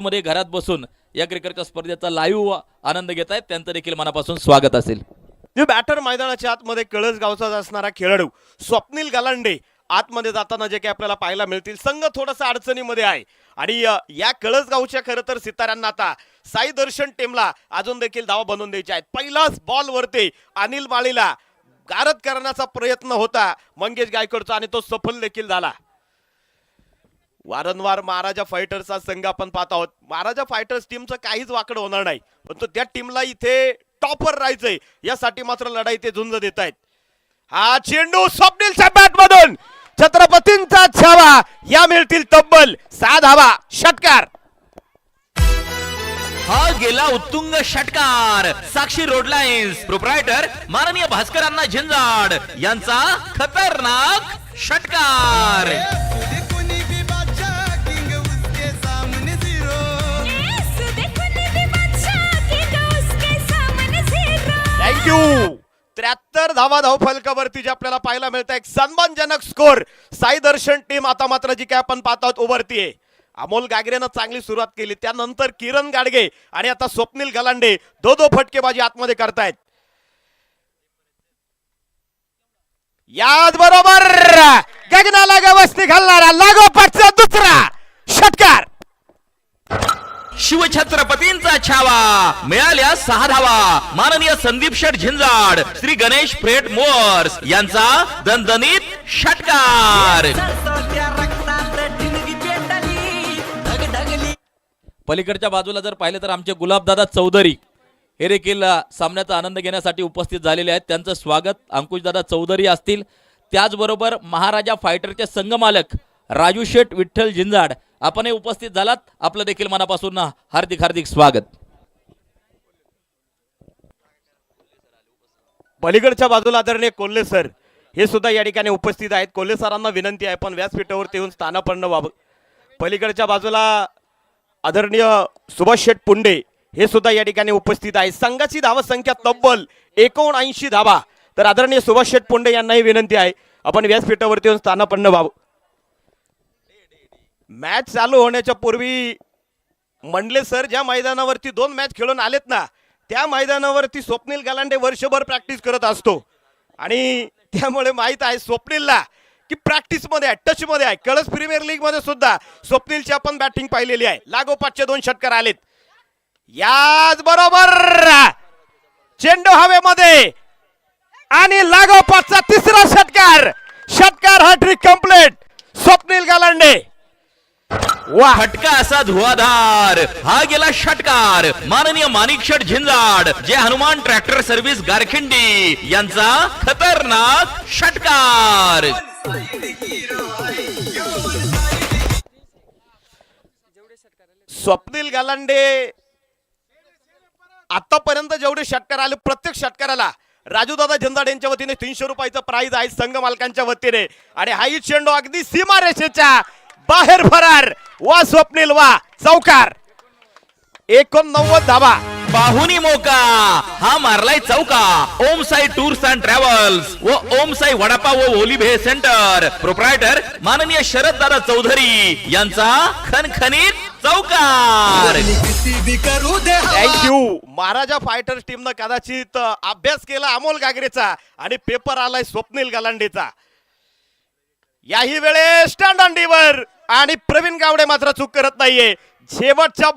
मध्ये घरात बसून या क्रिकेटच्या स्पर्धेचा लाईव्ह आनंद घेत आहेत त्यांचं देखील मनापासून स्वागत असेल. बॅटर मैदानाच्या आतमध्ये कळसगावचा असणारा खेळाडू स्वप्नील गलांडे आतमध्ये जाताना जे काही आपल्याला पाहायला मिळतील संघ थोडासा अडचणीमध्ये आहे. आणि या कळसगावच्या खरं तर सितारांना आता साई दर्शन टीमला अजून देखील धावा बनवून द्यायचे आहेत. पहिलाच बॉल वरती अनिल माळीला गारद करण्याचा प्रयत्न होता मंगेश गायकडचा आणि तो सफल देखील झाला. वारंवार महाराजा फायटर्सचा संघ आपण पाहत आहोत. महाराजा फायटर्स टीमचं काहीच वाकड होणार नाही. पण त्या टीमला इथे टॉपर राहायचंय. यासाठी मात्र लढाई ते झुंज देत आहेत. हा चेंडू स्वप्नीलच्या बॅट मधून छत्रपतींचा छावा. या मिळतील तब्बल सहा धावा षटकार. हा गेला उत्तुंग षटकार. साक्षी रोड लाईन्स प्रोप्रायटर माननीय भास्करांना झिंजाड. यांचा खतरनाक षटकार. क्यू त्र्याहत्तर धावा धाव फलकावरती जे आपल्याला पाहायला मिळतं एक सन्मानजनक स्कोर साई दर्शन टीम आता मात्र जी काय आपण पाहत उभरतीये अमोल गागरेनं चांगली सुरुवात केली. त्यानंतर किरण गाडगे आणि आता स्वप्नील गलांडे दो दो फटकेबाजी आतमध्ये करतायत. याद बरोबर. गगनाला गवस्ती घालणारा लागोपाठचा दुसरा. षटकार. शिवछत्रपतींचा छावा. मिळाल्या सहा धावा माननीय संदीप शेठ झिंजाड श्री गणेश फ्रेट मोअर्स यांचा दणदणीत षटकार. पलीकडच्या बाजूला जर पाहिलं तर आमचे गुलाबदादा चौधरी हे देखील सामन्याचा आनंद घेण्यासाठी उपस्थित झालेले आहेत. त्यांचं स्वागत अंकुशदादा चौधरी असतील. त्याचबरोबर महाराजा फायटरचे संघमालक राजू शेठ विठ्ठल झिंजाड आपणही उपस्थित झालात. आपलं देखील मनापासून हार्दिक हार्दिक स्वागत. पलीकडच्या बाजूला आदरणीय कोल्हे सर हे सुद्धा या ठिकाणी उपस्थित आहेत. कोल्हे सरांना विनंती आहे पण व्यासपीठावरती येऊन स्थानापन्न व्हावं पलीकडच्या बाजूला आदरणीय सुभाष शेठ पुंडे हे सुद्धा या ठिकाणी उपस्थित आहे संघाची धावसंख्या तब्बल एकोणऐंशी धावा तर आदरणीय सुभाष शेठ पुंडे यांनाही विनंती आहे आपण व्यासपीठावरती येऊन स्थानापन्न व्हावं मॅच चालू होण्याच्या पूर्वी मंडले सर ज्या मैदानावरती दोन मॅच खेळून आलेत ना त्या मैदानावरती स्वप्नील गालांडे वर्षभर प्रॅक्टिस करत असतो. आणि त्यामुळे माहीत आहे स्वप्नीलला की प्रॅक्टिसमध्ये आहे टचमध्ये आहे. कळस प्रीमियर लीगमध्ये सुद्धा स्वप्नीलची आपण बॅटिंग पाहिलेली आहे. लागोपाठचे दोन षटकार आलेत. याच बरोबर चेंडू हवेमध्ये आणि लागोपाठचा तिसरा षटकार. षटकार हॅट्रिक कंप्लीट स्वप्नील गालांडे. वा. फटका असा धुवाधार. हा गेला षटकार. माननीय माणिक षट झिंजाड जे हनुमान ट्रॅक्टर सर्व्हिस गारखिंडी यांचा खतरनाक षटकार. स्वप्नील गालांडे. आतापर्यंत जेवढे षटकार आले प्रत्येक षटकाराला राजूदादा झंजाड यांच्या वतीने तीनशे रुपयाचं प्राइज आहे संघ मालकांच्या वतीने. आणि हाही चेंडू अगदी सीमारेषेच्या बाहेर फरार. वा स्वप्नील वा. चौकार. एकोणनव्वद धावा. पाहुनी मोका. हा मारलाय चौका. Om Sai tours and travels व ओम साई वडापाव व ओलिभे सेंटर. प्रोप्रायटर माननीय शरद दादा चौधरी यांचा खनखनीत चौकार. भी थँक्यू महाराजा फायटर्स टीमनं कदाचित अभ्यास केला अमोल गागरेचा आणि पेपर आलाय स्वप्नील गलांडेचा. याही वेळेस स्टँड अंडीवर आणि प्रवीण गावडे मात्र चूक करत नाहीये. शेवटच्या